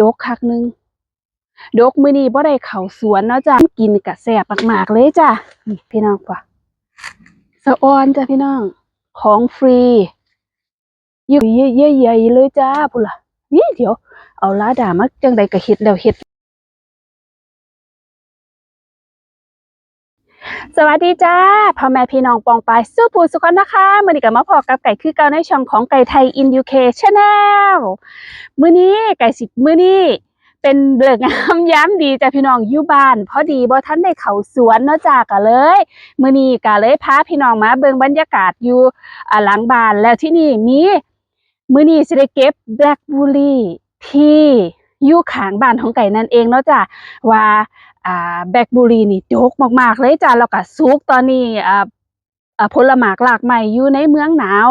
ดกคักหนึง ดกมือนี้บ่ได้เข่าสวนเนาะจ้ะกินกะแสบมากๆเลยจ้ะนี่พี่น้องปะสะออนจ้ะพี่น้อง ของฟรีเยอะๆเลยจ้าพุ่นล่ะนี่เดี๋ยว เอาลาดามาจังใดกะเห็ดแล้วเห็ด สวัสดีจ้าพ่อแม่พี่น้องปองปายสู้ปูสุขนะคะมือนี้ก็มาพอกับไก่คือเก่าในช่องของไก่ไทยอินยูเคชแนลมื้อนี้ไก่สิบมื้อนี้เป็นเบิกงามย้ำดีจ้ะพี่น้องอยู่บ้านพอดีบ่ทันได้เขาสวนเนาะจ้าก็เลยมื้อนี้ก็เลยพาพี่น้องมาเบิ่งบรรยากาศอยู่หลังบ้านแล้วที่นี่มีมื้อนี้สิได้เก็บแบล็คเบอร์รี่ที่อยู่ข้างบ้านของไก่นั่นเองเนาะจ้ะว่า อ่าแบล็คเบอร์รี่นี่ดกมากๆเลยจ้ะแล้วก็สุกตอนนี้อ่าผลหมากหลากใหม่อยู่ในเมืองหนาว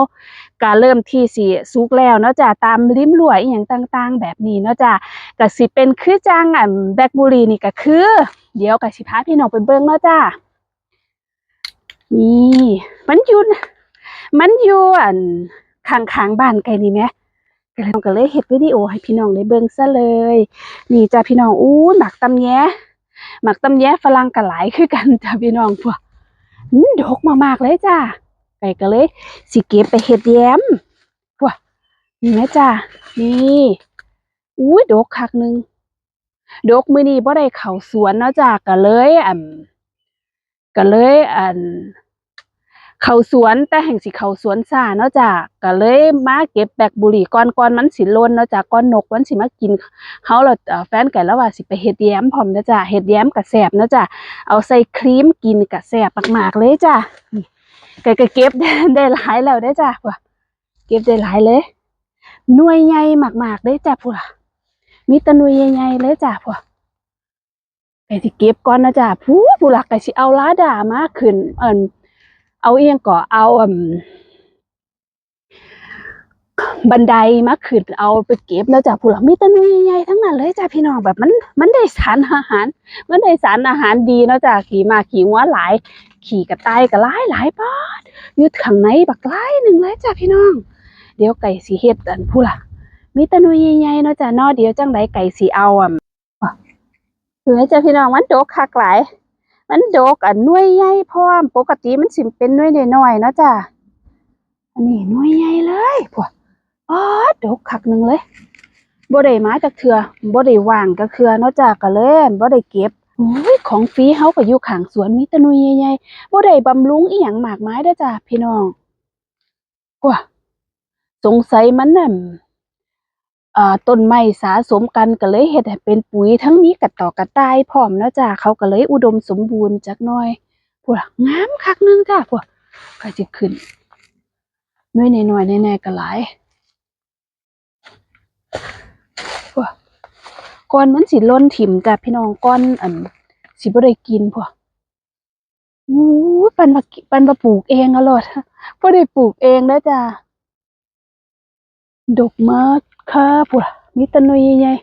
ก็เริ่มที่สิสุกแล้วเนาะจ้ะตามริมรั้วอีหยังต่าง ๆ แบบนี้เนาะจ้ะก็สิเป็นคือจังอันแบล็คเบอร์รี่นี่ก็คือ เดี๋ยวก็สิพาพี่น้องไปเบิ่งเนาะจ้ะนี่มันอยู่มันอยู่อันข้างๆบ้านไกลนี่แหมก็เลยก็เลยเฮ็ดวิดีโอให้พี่น้องได้เบิ่งซะเลย นี่จ้ะพี่น้องอู้หมักตำแย หมักตำแยฝรั่งกะหลายคือกันจ้ะพี่น้องพวกอืมดกมากๆเลยจ้าไก่ก็เลย สิเก็บไปเห็ดแยมพวกนี่แม่จ้านี่อุ้ยดกคักหนึ่งดกมือนี้บ่ได้เข่าสวนเนาะจ้าก็เลยอันก็เลยอัน เขาสวนแต่แห่งสิเขาสวนซ่าเนาะจ้าก็เลยมาเก็บแบล็คเบุหรี่ก่อนก่อนมันสิล่นเนาะจ้าก่อนนกมันสิมากินเฮาเอ่อแฟนไก่แล้วว่าสิไปเฮ็ดแยมพร้อมนะจ้ะเฮ็ดแยมกะแซ่บนาะจ้ะเอาใส่ครีมกินกะแซ่บมากๆเลยจ้ะไก่ก็เก็บได้หลายแล้วได้จ้ะว่ะเก็บได้หลายเลยหน่วยใหญ่มากๆเลยจ้ะพุ่นล่ะมีต่หน่วยใหญ่ๆเลยจ้ะพุ่นไก่สิเก็บก่อนนะจ้ะผู้ผู้หลักไก่สิเอาล้าดามาขึ้นเอิ่น เอาเอียงก่อเอาบันไดมาขึ้นเอาไปเก็บแล้วจ้ะผู้หลักมีต่หน่วยใหญ่ๆทั้งนั้นเลยจ้ะพี่น้องแบบมันมันได้สารอาหาร มันได้สารอาหารดีเนาะจ้ะขี่มาขี่งัวหลาย ขี่กระต่ายก็หลายหลายปอดอยู่ข้างในบักลายหนึ่งเลยจ้ะพี่น้อง เดี๋ยวไก่สีเฮ็ดอันผู้ล่ะมีต่หน่วยใหญ่ๆเนาะจ้ะเนอเดี๋ยวจังไดไก่สีเอาอะเหลือจ้ะพี่น้องมันโดกคักหลาย มันโดกอันน่วยใหญ่พร้อม ปกติมันสิเป็นน่วยน้อยๆเนาะจ้ะอันนี้น่วยใหญ่เลยพวกอ๋อดกคักหนึ่งเลยบ่ได้มาจากเถื่อบ่ได้ว่างก็คือเนาะจ้าก็เลยบ่ได้เก็บโอ้ยของฟรีเฮาก็อยู่ข้างสวนมีแต่หน่วยใหญ่ๆบ่ได้บำรุงอีหยังมากมายเด้อจ้าพี่น้องว้าสงสัยมันน่ะอ่า ต้นไม้สะสมกันก็เลยเฮ็ดให้เป็นปุ๋ยทั้งมีกระต่อกกระต่ายพร้อมเนาะจ้าเขาก็เลยอุดมสมบูรณ์จักหน่อยพวกงามคักนึงจ้าพวกก็สิขึ้นน่วยน้อยแน่ๆก็หลายพวกก้อนมันสิล้นถิ่มจ้ะพี่น้องก้อนอันสิบ่ได้กินพวกอู้ปันปันปลูกเองอะโลดบ่ได้ปลูกเองนะจ้ะ ดกมากค่ะพุ่ะมีต่หน่ยใหญ่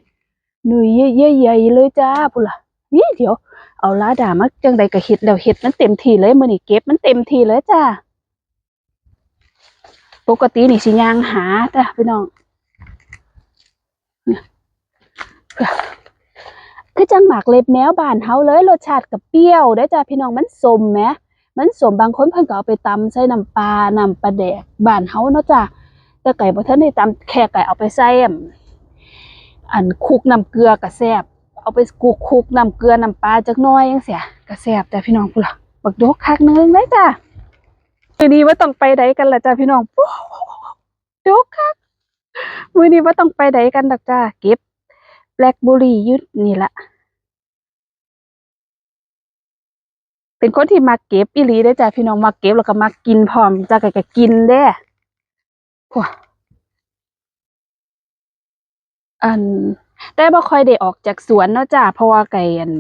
หน่วยอะใหญ่เลยจ้าพุ่ะนี่เดี๋ยวเอาลาดามาจังใดก็เฮ็ดแล้วเฮ็ดมันเต็มทีเลยมื้อนี้เก็บมันเต็มทีเลยจ้าปกตินี่สิยางหาจ้ะพี่น้องคือจังหมากเล็บแมวบานเฮาเลยรสชาติกับเปรี้ยวได้จ้ะพี่น้องมันสมแหมมันสมบางคนเพิ่นก็เอาไปตำใส่น้ำปลาน้ำปลาแดกบานเฮาเนาะจ้ะ แต่ไก่บ่ทันได้ตำแค่ไก่เอาไปใส่อันคุกน้ำเกลือก็แซบเอาไปคุกคุกน้ำเกลือน้ำปลาจักน่อยจังซี่ก็แซบแต่พี่น้องพุ่นล่ะบักดกคักนึงเลยจ้ะมือนี้ว่าต้องไปใดกันล่ะจ้ะพี่น้องปุ๊ดกคักมือนี้ว่าต้องไปใดกันดอกจ้ะเก็บแบล็คบอร์รี่อยุดนี่ละเป็นคนที่มาเก็บอีหลีได้จ้ะพี่น้องมาเก็บแล้วก็มากินพร้อมจ้ะก็ก็กินเด้พวก อัน แต่บ่ค่อยได้ออกจากสวนเนาะจ้ะเพราะว่าไก่อัน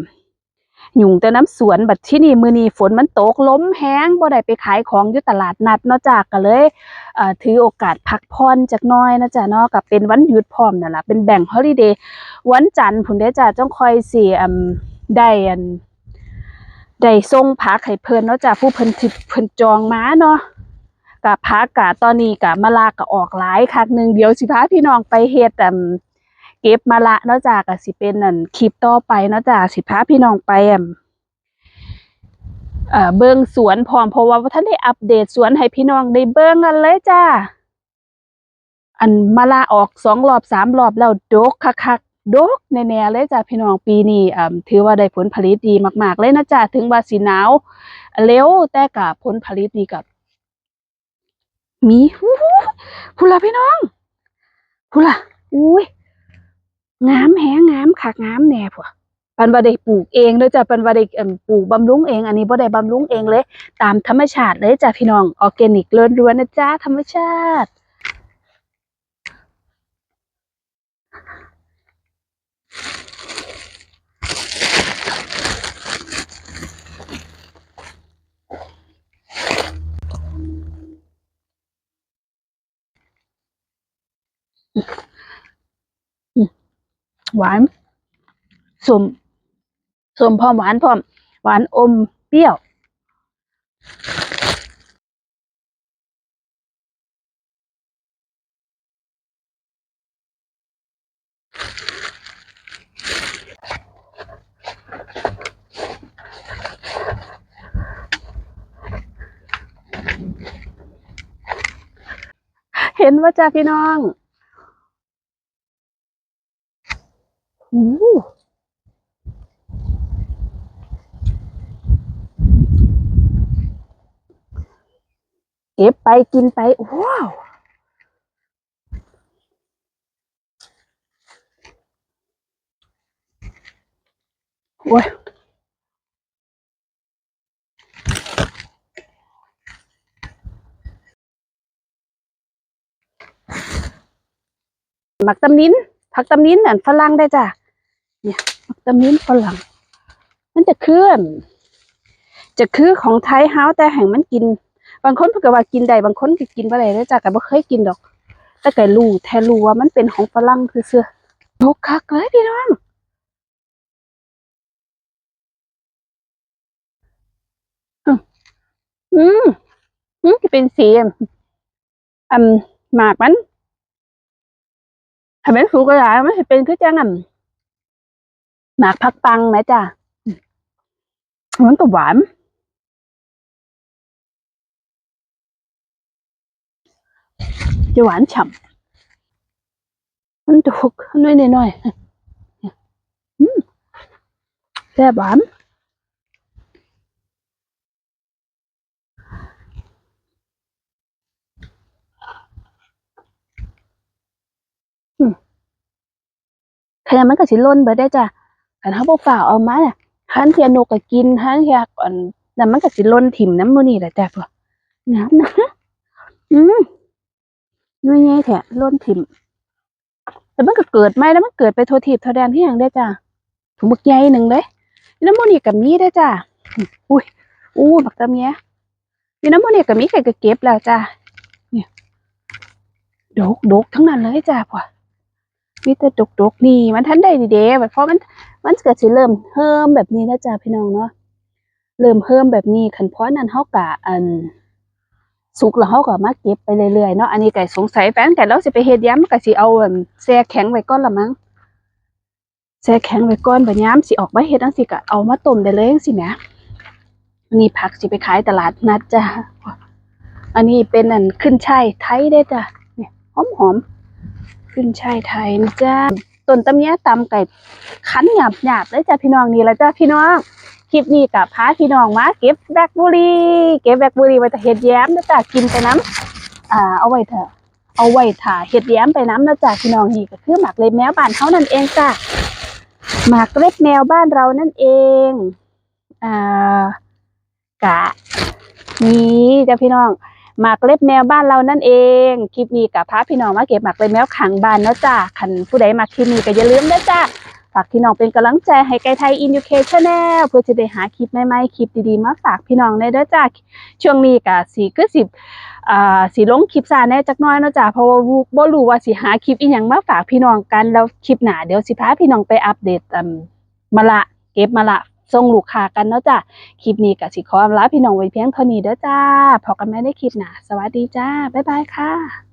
ยุ่งแต่น้ำสวนบัดที่นี่มื้อนี้ฝนมันตกล้มแห้งบ่ได้ไปขายของอยู่ตลาดนัดเนาะจ้ะก็เลยเอ่อถือโอกาสพักผ่อนจักหน่อยนะจ้ะเนาะก็เป็นวันหยุดพร้อมนั่นล่ะเป็นแบ่งฮอลิเดย์วันจันทร์พุ่นเด้จ้าจ้องคอยสิอืมได้อันได้ส่งผักให้เพิ่นเนาะจ้าผู้เพิ่นที่เพิ่นจองมาเนาะกับผักกะตอนนี้กะมะลาก็ออกหลายคักหนึงเดี๋ยวสิพาพี่น้องไปเฮ็ดอืม เก็บมาละเนาะจ้ากสิเป็นนั่นคลิปต่อไปเนาะจ้าสิพาพี่น้องไปอั่นเอ่อเบิ่งสวนพร้อมเพราะว่าท่านได้อัปเดตสวนให้พี่น้องได้เบิ่งกันเลยจ้า อันมาลาออกสองรอบสามรอบแล้วดกคักๆดกแน่ๆเลยจ้าพี่น้องปีนี้อ่าถือว่าได้ผลผลิตดีมากๆเลยนะจ้าถึงว่าสิหนาวเร็วแต่กับผลผลิตนี่กับมีหูพูละพี่น้องพูละอุ้ย งามแฮงงามคักงามแน่พวปันว่ได้ปลูกเองเด้อจ้ะปันว่ได้ปลูกบำรุงเอง อันนี้บ่ได้บำรุงเองเลย ตามธรรมชาติเลยจ้ะพี่น้องออร์แกนิกล้วนๆนะจ้าธรรมชาติ หวานสมสมพร้อมหวานพร้อม หวานอมเปรี้ยวเห็นว่าจ้าพี่น้องอู้ เก็บไปกินไป ว้าวโอ้ยหมักตำนิ้นผักตำนิ้นอันฝรั่งได้จ้ะเนี่ยหมักตำนิ้นฝรั่ง มันจะเคืออันจะคือของไทยเฮาแต่แห่งมันกิน บางคนเพิ่นก็ว่ากินได้บางคนก็กินบ่ได้เด้อจ้ะก็บ่เคยกินดอก แต่ก็รู้แท้รู้ว่ามันเป็นของฝรั่งซื่อๆโลกคักเลยพี่น้องอืมอืมอืมจะเป็นสีอันอันหมากมันถ้าเป็นสูกระดาษมันเป็นคือจังอะหมากพักปังไหมจ้ะมมันก็หวาน จะหวานฉ่ำมันถูกน้อยๆหน่อยแซ่บหวานขยะมันก็สิล่นเบิดได้จ้ะคันเฮาบ่ฝ่าวเอามาน่ะหันเทียนกก็กินหันเทียอันนั้นมันก็สิล่นถิ่มน้ำมื้อนี้แหละจ้ะพวกงามนะอืม น่วยใหญ่แท้ล่นถิ่มแต่มันก็เกิดใหม่แล้วมันเกิดไปทัวทิพย์ทั่วแดนที่ยังได้จ้ะถุงบักใหญ่หนึ่งเด้อยู่น้ำมื้อนี้ก็มีได้จ้ะอุ้ยอู้บักตะเมียอยู่น้ำมื้อนี้ก็มีใครก็เก็บแล้วจ้ะเนี่ยดกดกทั้งนั้นเลยจ้ะพวกมีแต่ดกดกนี่มันทันได้ดีเด้แบบเพราะมัน มันเกิดสิเริ่มเพิ่มแบบนี้นะจ๊ะพี่น้องเนาะเริ่มเพิ่มแบบนี้คันเพราะนั้นเฮากะอัน สุกแล้วเฮาก็มาเก็บไปเรื่อยๆเนาะอันนี้ไก็สงสัยแฟนกันแล้วสิไปเฮ็ดยามก็สิเอาแช่แข็งไว้ก่อนละมั้งแช่แข็งไว้ก่อนบัดยามสิออกมาเฮ็ดจังซี่ก็เอามาต้มได้เลยจังซี่แหมนนี้ผักสิไปขายตลาดนัดจ้ะอันนี้เป็นอันขึ้นช่ายไทยเด้จ้ะเนี่ยหอมๆขึ้นช่ายไทยนะจ้าต้นตำเนี้ยตำไก่คั้นหยาบหยาบๆเลยจ้าพี่น้องนี่แหละจ้าพี่น้อง คลิปนี้กับพาพี่น้องมาเก็บแบล็คเบุรีเก็บแบล็คเบุรีไว้จะเห็ดแย้มนะจ้ากินไปน้ำอ่าเอาไว้เถอะเอาไว้ถ่าเห็ดแย้มไปน้ำนะจ้าพี่น้องนี่ก็คือหมากเล็บแมวบ้านเขานั่นเองจ้าหมากเล็บแมวบ้านเรานั่นเองอ่ากะนี่จ้าพี่น้องหมากเล็บแมวบ้านเรานั่นเองคลิปนี้กับพาพี่น้องมาเก็บหมากเล็บแมวขังบ้านเนาะจ้าคันผู้ใดมาคลิปนี้ก็อย่าลืมนะจ้า ฝากพี่น้องเป็นกำลังใจให้ไกด์ไทยอินยูเคชันแนลเพื่อจะได้หาคลิปใหม่ๆคลิปดีๆมาฝากพี่น้องในเด้อจ้าช่วงนี้ก็สีคือสิอ่าสีลงคลิปซาแน่จักน้อยเนาะจ้าเพราะว่าบ่บ่รู้ว่าสิหาคลิปอีหยังมาฝากพี่น้องกันแล้วคลิปหน้าเดี๋ยวสิพาพี่น้องไปอัปเดตอืมมาละเก็บมาละส่งลูกค้ากันเนาะจ้าคลิปนี้ก็สิขอลาพี่น้องไว้เพียงเท่านี้เด้อจ้าพบกันใหม่ในคลิปหนาสวัสดีจ้าบ๊ายบายค่ะ